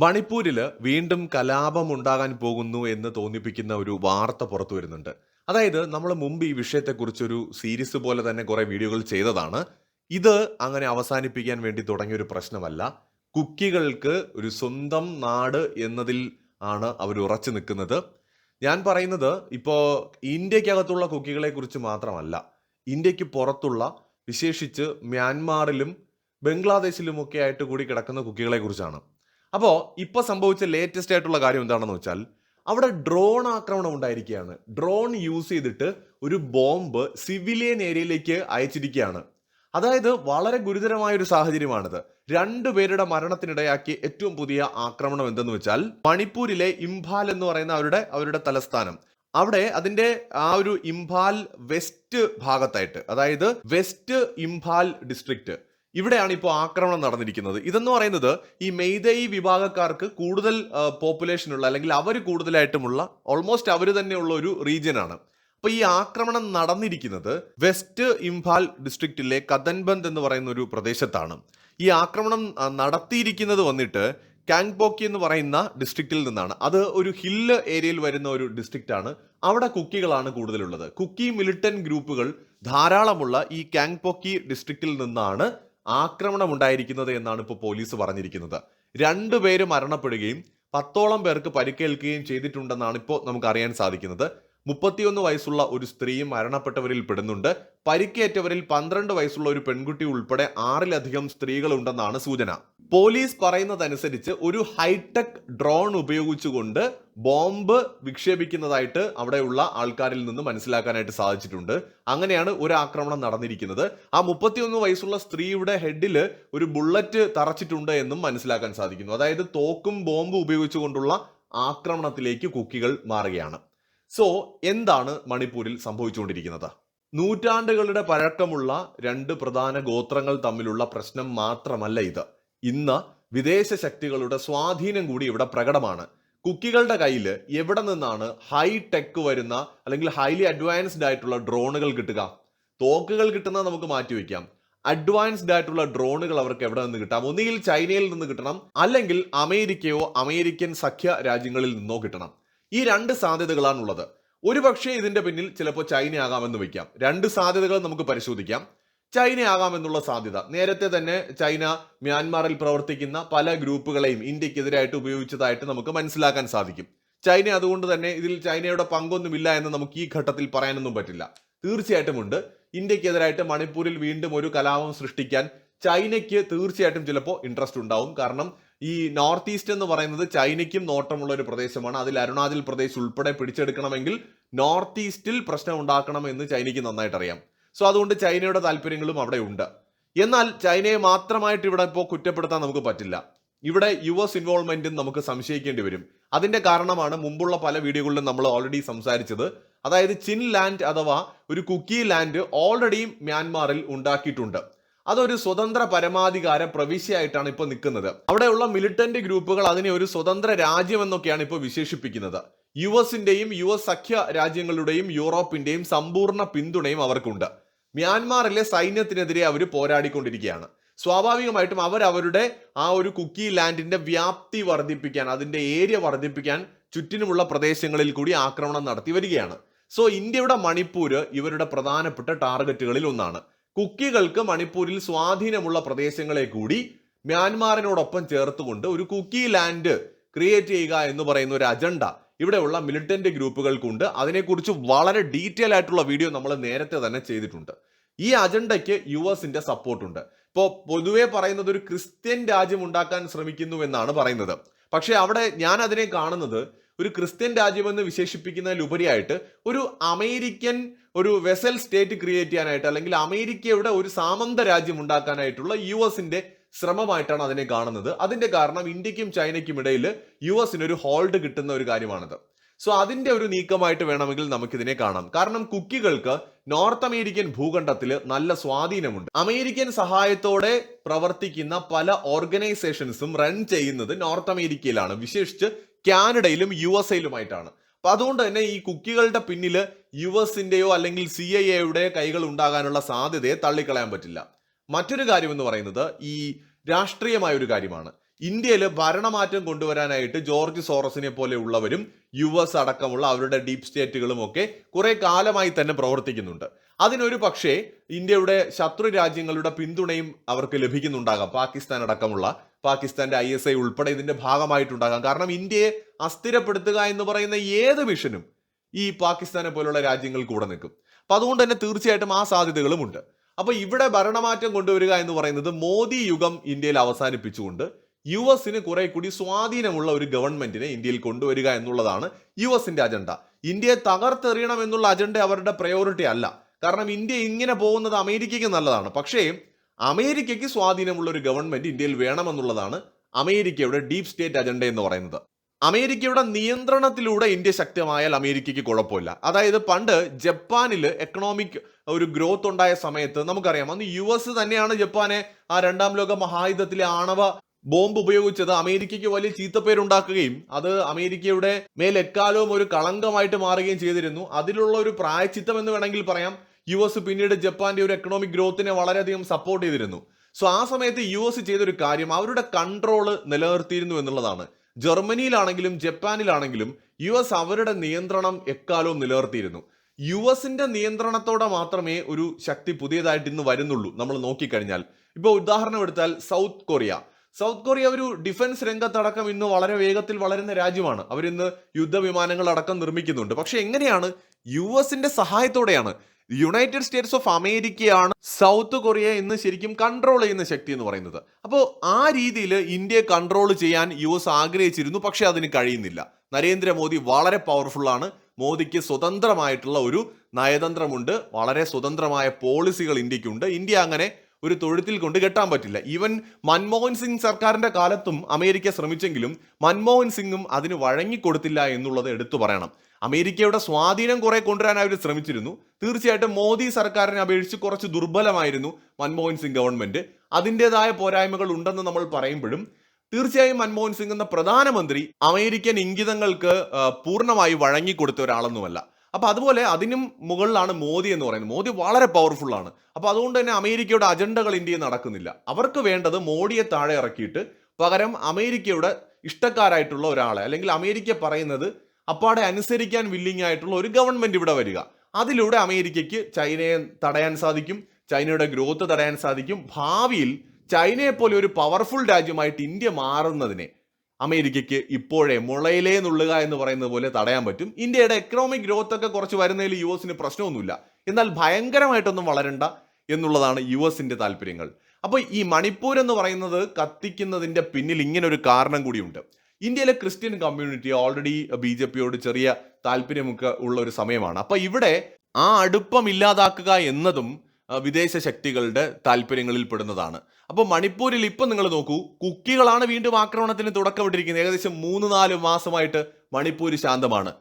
മണിപ്പൂരിൽ വീണ്ടും കലാപം ഉണ്ടാകാൻ പോകുന്നു എന്ന് തോന്നിപ്പിക്കുന്ന ഒരു വാർത്ത പുറത്തു വരുന്നുണ്ട്. അതായത് നമ്മൾ മുമ്പ് ഈ വിഷയത്തെക്കുറിച്ചൊരു സീരീസ് പോലെ തന്നെ കുറെ വീഡിയോകൾ ചെയ്തതാണ്. ഇത് അങ്ങനെ അവസാനിപ്പിക്കാൻ വേണ്ടി തുടങ്ങിയ ഒരു പ്രശ്നമല്ല. കുക്കികൾക്ക് ഒരു സ്വന്തം നാട് എന്നതിൽ ആണ് അവർ ഉറച്ചു നിൽക്കുന്നത്. ഞാൻ പറയുന്നത് ഇപ്പോൾ ഇന്ത്യക്കകത്തുള്ള കുക്കികളെ കുറിച്ച് മാത്രമല്ല ഇന്ത്യയ്ക്ക് പുറത്തുള്ള വിശേഷിച്ച് മ്യാൻമാറിലും ബംഗ്ലാദേശിലുമൊക്കെ ആയിട്ട് കൂടി കിടക്കുന്ന കുക്കികളെ കുറിച്ചാണ് അപ്പോൾ ഇപ്പോൾ സംഭവിച്ച ലേറ്റസ്റ്റ് ആയിട്ടുള്ള കാര്യം എന്താണെന്ന് വെച്ചാൽ അവിടെ ഡ്രോൺ ആക്രമണം ഉണ്ടായിരിക്കുകയാണ്. ഡ്രോൺ യൂസ് ചെയ്തിട്ട് ഒരു ബോംബ് സിവിലിയൻ ഏരിയയിലേക്ക് അയച്ചിരിക്കുകയാണ്. അതായത് വളരെ ഗുരുതരമായ ഒരു സാഹചര്യമാണിത് രണ്ടുപേരുടെ മരണത്തിനിടയാക്കി ഏറ്റവും പുതിയ ആക്രമണം എന്തെന്ന് വെച്ചാൽ മണിപ്പൂരിലെ ഇംഫാൽ എന്ന് പറയുന്ന അവരുടെ അവരുടെ തലസ്ഥാനം. അവിടെ അതിന്റെ ആ ഒരു ഇംഫാൽ വെസ്റ്റ് ഭാഗത്തായിട്ട് അതായത് വെസ്റ്റ് ഇംഫാൽ ഡിസ്ട്രിക്റ്റ് ഇവിടെയാണ് ഇപ്പോൾ ആക്രമണം നടന്നിരിക്കുന്നത്. ഇതെന്ന് പറയുന്നത് ഈ മെയ്തൈ വിഭാഗക്കാർക്ക് കൂടുതൽ പോപ്പുലേഷനുള്ള അല്ലെങ്കിൽ അവർ കൂടുതലായിട്ടുമുള്ള ഓൾമോസ്റ്റ് അവർ തന്നെയുള്ള ഒരു റീജിയനാണ്. അപ്പോൾ അപ്പൊ ഈ ആക്രമണം നടന്നിരിക്കുന്നത് വെസ്റ്റ് ഇംഫാൽ ഡിസ്ട്രിക്റ്റിലെ കദൻബന്ദ് എന്ന് പറയുന്ന ഒരു പ്രദേശത്താണ്. ഈ ആക്രമണം നടത്തിയിരിക്കുന്നത് വന്നിട്ട് കാങ്പോക്കി എന്ന് പറയുന്ന ഡിസ്ട്രിക്റ്റിൽ നിന്നാണ്. അത് ഒരു ഹില്ല് ഏരിയയിൽ വരുന്ന ഒരു ഡിസ്ട്രിക്റ്റ് ആണ് അവിടെ കുക്കികളാണ് കൂടുതലുള്ളത്. കുക്കി മിലിറ്റൻ ഗ്രൂപ്പുകൾ ധാരാളമുള്ള ഈ കാങ്പോക്കി ഡിസ്ട്രിക്റ്റിൽ നിന്നാണ് ആക്രമണം ഉണ്ടായിരിക്കുന്നത് എന്നാണ് ഇപ്പോൾ പോലീസ് പറഞ്ഞിരിക്കുന്നത്. രണ്ടുപേര് മരണപ്പെടുകയും പത്തോളം പേർക്ക് പരിക്കേൽക്കുകയും ചെയ്തിട്ടുണ്ടെന്നാണ് ഇപ്പോൾ നമുക്ക് അറിയാൻ സാധിക്കുന്നത്. മുപ്പത്തിയൊന്ന് വയസ്സുള്ള ഒരു സ്ത്രീയും മരണപ്പെട്ടവരിൽ പെടുന്നുണ്ട്. പരിക്കേറ്റവരിൽ പന്ത്രണ്ട് വയസ്സുള്ള ഒരു പെൺകുട്ടി ഉൾപ്പെടെ ആറിലധികം സ്ത്രീകളുണ്ടെന്നാണ് സൂചന. പോലീസ് പറയുന്നതനുസരിച്ച് ഒരു ഹൈടെക് ഡ്രോൺ ഉപയോഗിച്ചുകൊണ്ട് ബോംബ് വിക്ഷേപിക്കുന്നതായിട്ട് അവിടെയുള്ള ആൾക്കാരിൽ നിന്ന് മനസ്സിലാക്കാനായിട്ട് സാധിച്ചിട്ടുണ്ട്. അങ്ങനെയാണ് ഒരു ആക്രമണം നടന്നിരിക്കുന്നത്. ആ മുപ്പത്തിയൊന്ന് വയസ്സുള്ള സ്ത്രീയുടെ ഹെഡിൽ ഒരു ബുള്ളറ്റ് തറച്ചിട്ടുണ്ട് എന്നും മനസ്സിലാക്കാൻ സാധിക്കുന്നു. അതായത് തോക്കും ബോംബ് ഉപയോഗിച്ചുകൊണ്ടുള്ള ആക്രമണത്തിലേക്ക് കുക്കികൾ മാറുകയാണ്. സോ എന്താണ് മണിപ്പൂരിൽ സംഭവിച്ചുകൊണ്ടിരിക്കുന്നത്? നൂറ്റാണ്ടുകളുടെ പഴക്കമുള്ള രണ്ട് പ്രധാന ഗോത്രങ്ങൾ തമ്മിലുള്ള പ്രശ്നം മാത്രമല്ല ഇത്. ഇന്ന് വിദേശ ശക്തികളുടെ സ്വാധീനം കൂടി ഇവിടെ പ്രകടമാണ്. കുക്കികളുടെ കയ്യിൽ എവിടെ നിന്നാണ് ഹൈ വരുന്ന അല്ലെങ്കിൽ ഹൈലി അഡ്വാൻസ്ഡ് ആയിട്ടുള്ള ഡ്രോണുകൾ കിട്ടുക? തോക്കുകൾ കിട്ടുന്ന നമുക്ക് മാറ്റിവെക്കാം അഡ്വാൻസ്ഡ് ആയിട്ടുള്ള ഡ്രോണുകൾ അവർക്ക് എവിടെ നിന്ന് കിട്ടാം? ഒന്നുകിൽ ചൈനയിൽ നിന്ന് കിട്ടണം അല്ലെങ്കിൽ അമേരിക്കയോ അമേരിക്കൻ സഖ്യ രാജ്യങ്ങളിൽ നിന്നോ കിട്ടണം. ഈ രണ്ട് സാധ്യതകളാണുള്ളത്. ഒരു പക്ഷേ ഇതിന്റെ പിന്നിൽ ചിലപ്പോൾ ചൈന ആകാമെന്ന് വയ്ക്കാം. രണ്ട് സാധ്യതകൾ നമുക്ക് പരിശോധിക്കാം. ചൈന ആകാമെന്നുള്ള സാധ്യത. നേരത്തെ തന്നെ ചൈന മ്യാൻമാറിൽ പ്രവർത്തിക്കുന്ന പല ഗ്രൂപ്പുകളെയും ഇന്ത്യക്കെതിരായിട്ട് ഉപയോഗിച്ചതായിട്ട് നമുക്ക് മനസ്സിലാക്കാൻ സാധിക്കും. ചൈന അതുകൊണ്ട് തന്നെ ഇതിൽ ചൈനയുടെ പങ്കൊന്നുമില്ല എന്ന് നമുക്ക് ഈ ഘട്ടത്തിൽ പറയാനൊന്നും പറ്റില്ല. തീർച്ചയായിട്ടും ഉണ്ട്. ഇന്ത്യക്കെതിരായിട്ട് മണിപ്പൂരിൽ വീണ്ടും ഒരു കലാപം സൃഷ്ടിക്കാൻ ചൈനയ്ക്ക് തീർച്ചയായിട്ടും ചിലപ്പോൾ ഇൻട്രസ്റ്റ് ഉണ്ടാവും. കാരണം ഈ നോർത്ത് ഈസ്റ്റ് എന്ന് പറയുന്നത് ചൈനയ്ക്കും നോട്ടമുള്ള ഒരു പ്രദേശമാണ്. അതിൽ അരുണാചൽ പ്രദേശ് ഉൾപ്പെടെ പിടിച്ചെടുക്കണമെങ്കിൽ നോർത്ത് ഈസ്റ്റിൽ പ്രശ്നം ഉണ്ടാക്കണം എന്ന് ചൈനയ്ക്ക് നന്നായിട്ട് അറിയാം സോ അതുകൊണ്ട് ചൈനയുടെ താല്പര്യങ്ങളും അവിടെ ഉണ്ട്. എന്നാൽ ചൈനയെ മാത്രമായിട്ട് ഇവിടെ ഇപ്പോൾ കുറ്റപ്പെടുത്താൻ നമുക്ക് പറ്റില്ല. ഇവിടെ യു എസ് ഇൻവോൾവ്മെന്റും നമുക്ക് സംശയിക്കേണ്ടി വരും. അതിന്റെ കാരണമാണ് മുമ്പുള്ള പല വീഡിയോകളിലും നമ്മൾ ഓൾറെഡി സംസാരിച്ചത്. അതായത് ചിൻ ലാൻഡ് അഥവാ ഒരു കുക്കി ലാൻഡ് ഓൾറെഡി മ്യാൻമാറിൽ ഉണ്ടാക്കിയിട്ടുണ്ട്. അതൊരു സ്വതന്ത്ര പരമാധികാര പ്രവിശ്യയായിട്ടാണ് ഇപ്പോൾ നിൽക്കുന്നത്. അവിടെയുള്ള മിലിറ്റന്റ് ഗ്രൂപ്പുകൾ അതിനെ ഒരു സ്വതന്ത്ര രാജ്യം എന്നൊക്കെയാണ് ഇപ്പോൾ വിശേഷിപ്പിക്കുന്നത്. യു എസിന്റെയും യു എസ് സഖ്യ രാജ്യങ്ങളുടെയും യൂറോപ്പിന്റെയും സമ്പൂർണ പിന്തുണയും അവർക്കുണ്ട്. മ്യാൻമാറിലെ സൈന്യത്തിനെതിരെ അവർ പോരാടിക്കൊണ്ടിരിക്കുകയാണ്. സ്വാഭാവികമായിട്ടും അവർ അവരുടെ ആ ഒരു കുക്കി ലാൻഡിന്റെ വ്യാപ്തി വർദ്ധിപ്പിക്കാൻ അതിന്റെ ഏരിയ വർദ്ധിപ്പിക്കാൻ ചുറ്റിനുമുള്ള പ്രദേശങ്ങളിൽ കൂടി ആക്രമണം നടത്തി വരികയാണ്. സോ ഇന്ത്യയുടെ മണിപ്പൂര് ഇവരുടെ പ്രധാനപ്പെട്ട ടാർഗറ്റുകളിൽ ഒന്നാണ്. കുക്കികൾക്ക് മണിപ്പൂരിൽ സ്വാധീനമുള്ള പ്രദേശങ്ങളെ കൂടി മ്യാൻമാറിനോടൊപ്പം ചേർത്തുകൊണ്ട് ഒരു കുക്കി ലാൻഡ് ക്രിയേറ്റ് ചെയ്യുക എന്ന് പറയുന്ന ഒരു അജണ്ട ഇവിടെയുള്ള മിലിറ്റന്റ് ഗ്രൂപ്പുകൾക്കുണ്ട്. അതിനെക്കുറിച്ച് വളരെ ഡീറ്റെയിൽ ആയിട്ടുള്ള വീഡിയോ നമ്മൾ നേരത്തെ തന്നെ ചെയ്തിട്ടുണ്ട്. ഈ അജണ്ടയ്ക്ക് യു എസിന്റെ സപ്പോർട്ടുണ്ട്. ഇപ്പോൾ പൊതുവേ പറയുന്നത് ഒരു ക്രിസ്ത്യൻ രാജ്യം ഉണ്ടാക്കാൻ ശ്രമിക്കുന്നു എന്നാണ് പറയുന്നത്. പക്ഷേ അവിടെ ഞാൻ അതിനെ കാണുന്നത് ഒരു ക്രിസ്ത്യൻ രാജ്യമെന്ന് വിശേഷിപ്പിക്കുന്നതിലുപരിയായിട്ട് ഒരു അമേരിക്കൻ ഒരു വെസൽ സ്റ്റേറ്റ് ക്രിയേറ്റ് ചെയ്യാനായിട്ട് അല്ലെങ്കിൽ അമേരിക്കയുടെ ഒരു സാമന്ത രാജ്യം ഉണ്ടാക്കാനായിട്ടുള്ള യു എസിന്റെ ശ്രമമായിട്ടാണ് അതിനെ കാണുന്നത്. അതിന്റെ കാരണം ഇന്ത്യക്കും ചൈനയ്ക്കും ഇടയിൽ യു എസിന് ഒരു ഹോൾഡ് കിട്ടുന്ന ഒരു കാര്യമാണിത്. സോ അതിന്റെ ഒരു നീക്കമായിട്ട് വേണമെങ്കിൽ നമുക്കിതിനെ കാണാം. കാരണം കുക്കികൾക്ക് നോർത്ത് അമേരിക്കൻ ഭൂഖണ്ഡത്തിൽ നല്ല സ്വാധീനമുണ്ട്. അമേരിക്കൻ സഹായത്തോടെ പ്രവർത്തിക്കുന്ന പല ഓർഗനൈസേഷൻസും റൺ ചെയ്യുന്നത് നോർത്ത് അമേരിക്കയിലാണ്. വിശേഷിച്ച് കാനഡയിലും യു എസ് എയിലുമായിട്ടാണ് അപ്പൊ അതുകൊണ്ട് തന്നെ ഈ കുക്കികളുടെ പിന്നിൽ യു എസിന്റെയോ അല്ലെങ്കിൽ സി ഐ എയുടെ കൈകൾ ഉണ്ടാകാനുള്ള സാധ്യതയെ തള്ളിക്കളയാൻ പറ്റില്ല. മറ്റൊരു കാര്യം എന്ന് പറയുന്നത് ഈ രാഷ്ട്രീയമായ ഒരു കാര്യമാണ്. ഇന്ത്യയിൽ ഭരണമാറ്റം കൊണ്ടുവരാനായിട്ട് ജോർജ് സോറസിനെ പോലെയുള്ളവരും യു എസ് അടക്കമുള്ള അവരുടെ ഡീപ് സ്റ്റേറ്റുകളും ഒക്കെ കുറെ കാലമായി തന്നെ പ്രവർത്തിക്കുന്നുണ്ട്. അതിനൊരു പക്ഷേ ഇന്ത്യയുടെ ശത്രു രാജ്യങ്ങളുടെ പിന്തുണയും അവർക്ക് ലഭിക്കുന്നുണ്ടാകാം. പാകിസ്ഥാൻ അടക്കമുള്ള പാകിസ്ഥാന്റെ ഐ എസ് ഐ ഉൾപ്പെടെ ഇതിന്റെ ഭാഗമായിട്ടുണ്ടാകാം. കാരണം ഇന്ത്യയെ അസ്ഥിരപ്പെടുത്തുക എന്ന് പറയുന്ന ഏത് മിഷനും ഈ പാകിസ്ഥാനെ പോലുള്ള രാജ്യങ്ങൾ കൂടെ നിൽക്കും. അപ്പൊ അതുകൊണ്ട് തന്നെ തീർച്ചയായിട്ടും ആ സാധ്യതകളും ഉണ്ട്. അപ്പൊ ഇവിടെ ഭരണമാറ്റം കൊണ്ടുവരിക എന്ന് പറയുന്നത് മോദി യുഗം ഇന്ത്യയിൽ അവസാനിപ്പിച്ചുകൊണ്ട് യു എസിന് കുറെ കൂടി സ്വാധീനമുള്ള ഒരു ഗവൺമെന്റിനെ ഇന്ത്യയിൽ കൊണ്ടുവരിക എന്നുള്ളതാണ് യു എസിന്റെ അജണ്ട. ഇന്ത്യയെ തകർത്തെറിയണം എന്നുള്ള അജണ്ട അവരുടെ പ്രയോറിറ്റി അല്ല. കാരണം ഇന്ത്യ ഇങ്ങനെ പോകുന്നത് അമേരിക്കയ്ക്ക് നല്ലതാണ്. പക്ഷേ അമേരിക്കയ്ക്ക് സ്വാധീനമുള്ള ഒരു ഗവൺമെന്റ് ഇന്ത്യയിൽ വേണമെന്നുള്ളതാണ് അമേരിക്കയുടെ ഡീപ് സ്റ്റേറ്റ് അജണ്ട എന്ന് പറയുന്നത്. അമേരിക്കയുടെ നിയന്ത്രണത്തിലൂടെ ഇന്ത്യ ശക്തമായാൽ അമേരിക്കയ്ക്ക് കുഴപ്പമില്ല. അതായത് പണ്ട് ജപ്പാനിൽ എക്കണോമിക് ഒരു ഗ്രോത്ത് ഉണ്ടായ സമയത്ത് നമുക്കറിയാം അന്ന് യു എസ് തന്നെയാണ് ജപ്പാനെ ആ രണ്ടാം ലോക മഹായുദ്ധത്തിലെ ആണവ ബോംബ് ഉപയോഗിച്ചത്. അമേരിക്കയ്ക്ക് വലിയ ചീത്തപ്പേരുണ്ടാക്കുകയും അത് അമേരിക്കയുടെ മേൽ എക്കാലവും ഒരു കളങ്കമായിട്ട് മാറുകയും ചെയ്തിരുന്നു. അതിലുള്ള ഒരു പ്രായച്ചിത്തം എന്ന് വേണമെങ്കിൽ പറയാം. യു എസ് പിന്നീട് ജപ്പാന്റെ ഒരു എക്കണോമിക് ഗ്രോത്തിനെ വളരെയധികം സപ്പോർട്ട് ചെയ്തിരുന്നു. സോ ആ സമയത്ത് യു എസ് ചെയ്തൊരു കാര്യം അവരുടെ കൺട്രോൾ നിലനിർത്തിയിരുന്നു എന്നുള്ളതാണ്. ജർമ്മനിയിലാണെങ്കിലും ജപ്പാനിലാണെങ്കിലും യു എസ് അവരുടെ നിയന്ത്രണം എക്കാലവും നിലനിർത്തിയിരുന്നു. യു എസിന്റെ നിയന്ത്രണത്തോടെ മാത്രമേ ഒരു ശക്തി പുതിയതായിട്ട് ഇന്ന് വരുന്നുള്ളൂ. നമ്മൾ നോക്കിക്കഴിഞ്ഞാൽ. ഇപ്പോൾ ഉദാഹരണം എടുത്താൽ സൗത്ത് കൊറിയ. സൗത്ത് കൊറിയ ഒരു ഡിഫൻസ് രംഗത്തടക്കം ഇന്ന് വളരെ വേഗത്തിൽ വളരുന്ന രാജ്യമാണ്. അവരിന്ന് യുദ്ധവിമാനങ്ങൾ അടക്കം നിർമ്മിക്കുന്നുണ്ട്. പക്ഷെ എങ്ങനെയാണ് യു എസിന്റെ സഹായത്തോടെയാണ് യുണൈറ്റഡ് സ്റ്റേറ്റ്സ് ഓഫ് അമേരിക്കയാണ് സൗത്ത് കൊറിയ ഇന്ന് ശരിക്കും കൺട്രോൾ ചെയ്യുന്ന ശക്തി എന്ന് പറയുന്നത്. അപ്പോൾ ആ രീതിയിൽ ഇന്ത്യയെ കൺട്രോൾ ചെയ്യാൻ യു എസ് ആഗ്രഹിച്ചിരുന്നു പക്ഷേ അതിന് കഴിയുന്നില്ല. നരേന്ദ്രമോദി വളരെ പവർഫുൾ ആണ്. മോദിക്ക് സ്വതന്ത്രമായിട്ടുള്ള ഒരു നയതന്ത്രമുണ്ട്. വളരെ സ്വതന്ത്രമായ പോളിസികൾ ഇന്ത്യക്കുണ്ട്. ഇന്ത്യ അങ്ങനെ ഒരു തൊഴുത്തിൽ കൊണ്ട് കെട്ടാൻ പറ്റില്ല. ഈവൻ മൻമോഹൻ സിംഗ് സർക്കാരിന്റെ കാലത്തും അമേരിക്ക ശ്രമിച്ചെങ്കിലും മൻമോഹൻ സിംഗും അതിന് വഴങ്ങിക്കൊടുത്തില്ല എന്നുള്ളത് എടുത്തു പറയണം. അമേരിക്കയുടെ സ്വാധീനം കുറെ കൊണ്ടുവരാൻ അവർ ശ്രമിച്ചിരുന്നു. തീർച്ചയായിട്ടും മോദി സർക്കാരിനെ അപേക്ഷിച്ച് കുറച്ച് ദുർബലമായിരുന്നു മൻമോഹൻ സിംഗ് ഗവൺമെന്റ്. അതിന്റെതായ പോരായ്മകൾ ഉണ്ടെന്ന് നമ്മൾ പറയുമ്പോഴും തീർച്ചയായും മൻമോഹൻ സിംഗ് എന്ന പ്രധാനമന്ത്രി അമേരിക്കൻ ഇംഗിതങ്ങൾക്ക് പൂർണമായി വഴങ്ങിക്കൊടുത്ത ഒരാളൊന്നുമല്ല. അപ്പൊ അതുപോലെ അതിനും മുകളിലാണ് മോദി എന്ന് പറയുന്നത്. മോദി വളരെ പവർഫുൾ ആണ്. അപ്പോൾ അതുകൊണ്ട് തന്നെ അമേരിക്കയുടെ അജണ്ടകൾ ഇന്ത്യയിൽ നടക്കുന്നില്ല. അവർക്ക് വേണ്ടത് മോഡിയെ താഴെ ഇറക്കിയിട്ട് പകരം അമേരിക്കയുടെ ഇഷ്ടക്കാരായിട്ടുള്ള ഒരാളെ അല്ലെങ്കിൽ അമേരിക്ക പറയുന്നത് അപ്പാടെ അനുസരിക്കാൻ വില്ലിങ് ആയിട്ടുള്ള ഒരു ഗവൺമെന്റ് ഇവിടെ വരിക. അതിലൂടെ അമേരിക്കയ്ക്ക് ചൈനയെ തടയാൻ സാധിക്കും ചൈനയുടെ ഗ്രോത്ത് തടയാൻ സാധിക്കും. ഭാവിയിൽ ചൈനയെപ്പോലെ പോലെ ഒരു പവർഫുൾ രാജ്യമായിട്ട് ഇന്ത്യ മാറുന്നതിനെ അമേരിക്കയ്ക്ക് ഇപ്പോഴേ മുളയിലേ നുള്ളുക എന്ന് പറയുന്നത് പോലെ തടയാൻ പറ്റും. ഇന്ത്യയുടെ എക്കണോമിക് ഗ്രോത്ത് ഒക്കെ കുറച്ച് വരുന്നതിൽ യു എസിന് പ്രശ്നമൊന്നുമില്ല. എന്നാൽ ഭയങ്കരമായിട്ടൊന്നും വളരണ്ട എന്നുള്ളതാണ് യു എസിന്റെ താല്പര്യങ്ങൾ. അപ്പോൾ ഈ മണിപ്പൂർ എന്ന് പറയുന്നത് കത്തിക്കുന്നതിന്റെ പിന്നിൽ ഇങ്ങനെ ഒരു കാരണം കൂടിയുണ്ട്. ഇന്ത്യയിലെ Christian community already B J പിയോട് ചെറിയ താല്പര്യമൊക്കെ ഉള്ള ഒരു സമയമാണ്. അപ്പോൾ ഇവിടെ ആ അടുപ്പം ഇല്ലാതാക്കുക എന്നതും വിദേശ ശക്തികളുടെ താല്പര്യങ്ങളിൽ പെടുന്നതാണ്. അപ്പോൾ മണിപ്പൂരിൽ ഇപ്പം നിങ്ങൾ നോക്കൂ കുക്കികളാണ് വീണ്ടും ആക്രമണത്തിന് തുടക്കമിട്ടിരിക്കുന്നത്. ഏകദേശം മൂന്ന് നാല് മാസമായിട്ട് മണിപ്പൂർ ശാന്തമാണ്.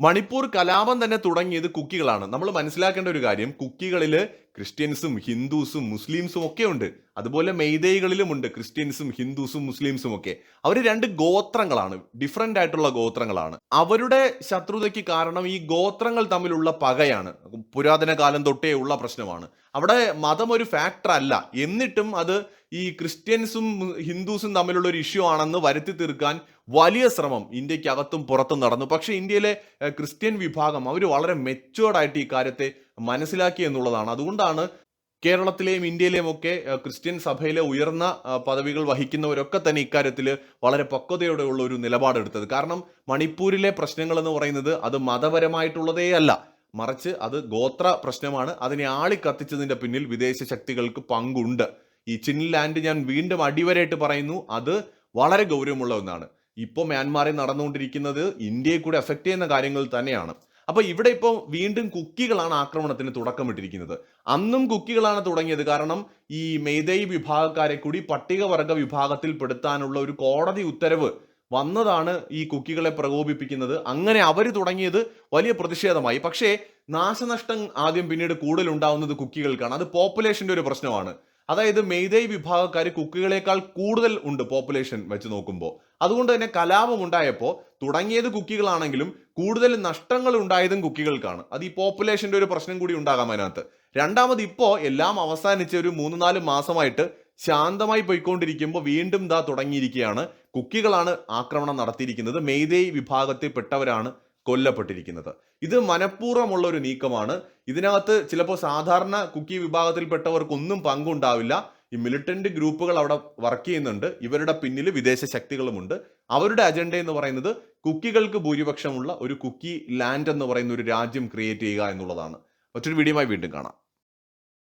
മണിപ്പൂർ കലാപം തന്നെ തുടങ്ങിയത് കുക്കികളാണ്. നമ്മൾ മനസ്സിലാക്കേണ്ട ഒരു കാര്യം കുക്കികളിൽ ക്രിസ്ത്യൻസും ഹിന്ദുസും മുസ്ലിംസും ഒക്കെ ഉണ്ട്. അതുപോലെ മെയ്തൈകളിലും ഉണ്ട് ക്രിസ്ത്യൻസും ഹിന്ദുസും മുസ്ലിംസും ഒക്കെ. അവർ രണ്ട് ഗോത്രങ്ങളാണ് ഡിഫറെന്റ് ആയിട്ടുള്ള ഗോത്രങ്ങളാണ്. അവരുടെ ശത്രുതയ്ക്ക് കാരണം ഈ ഗോത്രങ്ങൾ തമ്മിലുള്ള പകയാണ്. പുരാതന കാലം തൊട്ടേ ഉള്ള പ്രശ്നമാണ്. അവിടെ മതം ഒരു ഫാക്ടർ അല്ല. എന്നിട്ടും അത് ഈ ക്രിസ്ത്യൻസും ഹിന്ദുസും തമ്മിലുള്ള ഒരു ഇഷ്യൂ ആണെന്ന് വരുത്തി തീർക്കാൻ വലിയ ശ്രമം ഇന്ത്യക്കകത്തും പുറത്തും നടന്നു. പക്ഷേ ഇന്ത്യയിലെ ക്രിസ്ത്യൻ വിഭാഗം അവർ വളരെ മെച്ചുവേർഡായിട്ട് ഈ കാര്യത്തെ മനസ്സിലാക്കി എന്നുള്ളതാണ്. അതുകൊണ്ടാണ് കേരളത്തിലെയും ഇന്ത്യയിലെയും ഒക്കെ ക്രിസ്ത്യൻ സഭയിലെ ഉയർന്ന പദവികൾ വഹിക്കുന്നവരൊക്കെ തന്നെ ഇക്കാര്യത്തിൽ വളരെ പക്വതയോടെയുള്ള ഒരു നിലപാടെടുത്തത്. കാരണം മണിപ്പൂരിലെ പ്രശ്നങ്ങൾ എന്ന് പറയുന്നത് അത് മതപരമായിട്ടുള്ളതേ അല്ല. മറിച്ച് അത് ഗോത്ര പ്രശ്നമാണ്. അതിനെ ആളിക്കത്തിച്ചതിന്റെ പിന്നിൽ വിദേശ ശക്തികൾക്ക് പങ്കുണ്ട്. ഈ ചിൻലാൻഡ് ഞാൻ വീണ്ടും അടിവരായിട്ട് പറയുന്നു അത് വളരെ ഗൗരവമുള്ള ഒന്നാണ്. ഇപ്പോൾ മ്യാൻമാറിൽ നടന്നുകൊണ്ടിരിക്കുന്നത് ഇന്ത്യയെ കൂടെ എഫക്ട് ചെയ്യുന്ന കാര്യങ്ങൾ തന്നെയാണ്. അപ്പൊ ഇവിടെ ഇപ്പോൾ വീണ്ടും കുക്കികളാണ് ആക്രമണത്തിന് തുടക്കമിട്ടിരിക്കുന്നത്. അന്നും കുക്കികളാണ് തുടങ്ങിയത്. കാരണം ഈ മെയ്തൈ വിഭാഗക്കാരെ കൂടി പട്ടികവർഗ വിഭാഗത്തിൽ പെടുത്താനുള്ള ഒരു കോടതി ഉത്തരവ് വന്നതാണ് ഈ കുക്കികളെ പ്രകോപിപ്പിക്കുന്നത്. അങ്ങനെ അവർ തുടങ്ങിയത് വലിയ പ്രതിഷേധമായി. പക്ഷേ നാശനഷ്ടം ആദ്യം പിന്നീട് കൂടുതൽ ഉണ്ടാവുന്നത് കുക്കികൾക്കാണ്. അത് പോപ്പുലേഷന്റെ ഒരു പ്രശ്നമാണ്. അതായത് മെയ്തൈ വിഭാഗക്കാർ കുക്കികളെക്കാൾ കൂടുതൽ ഉണ്ട് പോപ്പുലേഷൻ വെച്ച് നോക്കുമ്പോൾ അതുകൊണ്ട് തന്നെ കലാപം ഉണ്ടായപ്പോൾ തുടങ്ങിയത് കുക്കികളാണെങ്കിലും കൂടുതൽ നഷ്ടങ്ങൾ ഉണ്ടായതും കുക്കികൾക്കാണ്. അത് ഈ പോപ്പുലേഷന്റെ ഒരു പ്രശ്നം കൂടി ഉണ്ടാകാം അതിനകത്ത്. രണ്ടാമത് ഇപ്പോൾ എല്ലാം അവസാനിച്ച ഒരു മൂന്ന് നാല് മാസമായിട്ട് ശാന്തമായി പോയിക്കൊണ്ടിരിക്കുമ്പോൾ വീണ്ടും ദാ തുടങ്ങിയിരിക്കുകയാണ്. കുക്കികളാണ് ആക്രമണം നടത്തിയിരിക്കുന്നത്. മെയ്തേയ് വിഭാഗത്തിൽപ്പെട്ടവരാണ് കൊല്ലപ്പെട്ടിരിക്കുന്നത്. ഇത് മനഃപൂർവമുള്ള ഒരു നീക്കമാണ്. ഇതിനകത്ത് ചിലപ്പോൾ സാധാരണ കുക്കി വിഭാഗത്തിൽപ്പെട്ടവർക്കൊന്നും പങ്കുണ്ടാവില്ല. ഈ മിലിറ്റന്റ് ഗ്രൂപ്പുകൾ അവിടെ വർക്ക് ചെയ്യുന്നുണ്ട്. ഇവരുടെ പിന്നിൽ വിദേശ ശക്തികളുമുണ്ട്. അവരുടെ അജണ്ട എന്ന് പറയുന്നത് കുക്കികൾക്ക് ഭൂരിപക്ഷമുള്ള ഒരു കുക്കി ലാൻഡ് എന്ന് പറയുന്ന ഒരു രാജ്യം ക്രിയേറ്റ് ചെയ്യുക എന്നുള്ളതാണ്. മറ്റൊരു വീഡിയോയുമായി വീണ്ടും കാണാം.